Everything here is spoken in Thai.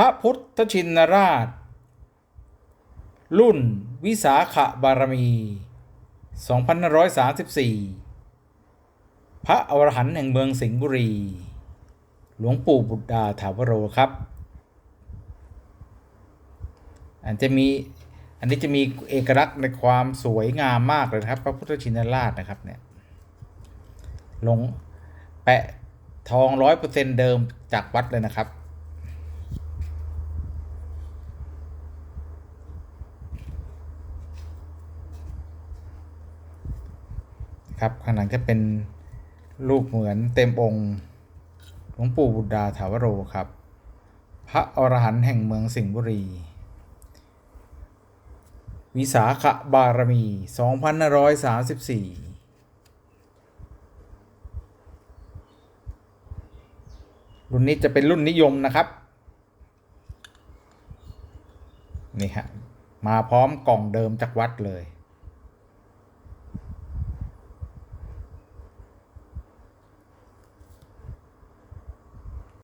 พระพุทธชินราช รุ่นวิสาขบารมี 2534 พระอรหันต์แห่งเมืองสิงห์บุรี หลวงปู่บุตรดาถาวโรครับอันจะมีอันนี้จะมีเอกลักษณ์ในความสวยงามมากเลยครับ พระพุทธชินราชนะครับเนี่ยลงแปะทองร้อยเปอร์เซ็นเดิมจากวัดเลยนะครับ ครับข้างหลังจะเป็นรูปเหมือนเต็มองค์หลวงปู่บุตรดาถาวโรครับ พระอรหันต์แห่งเมืองสิงห์บุรี วิสาขบารมี 2534รุ่นนี้จะเป็นรุ่นนิยมนะครับ นี่ฮะ มาพร้อมกล่องเดิมจากวัดเลย